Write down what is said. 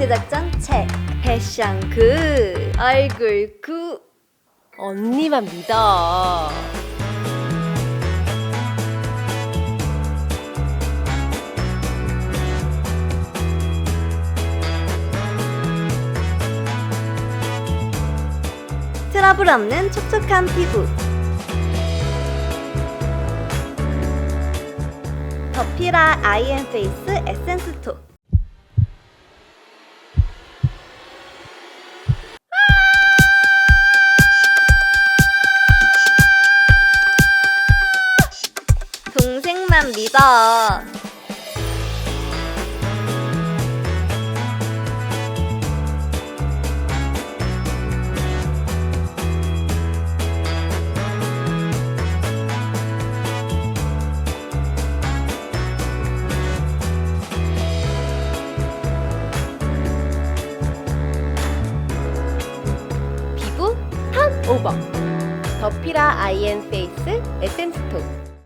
대작전 책 패션 그 얼굴 구. 언니만 믿어. 트러블 없는 촉촉한 피부. 더피라 아이앤페이스 에센스 톡 동생만 믿어 피부 탑 오버. 더피라 아이앤 페이스 에센스 톤.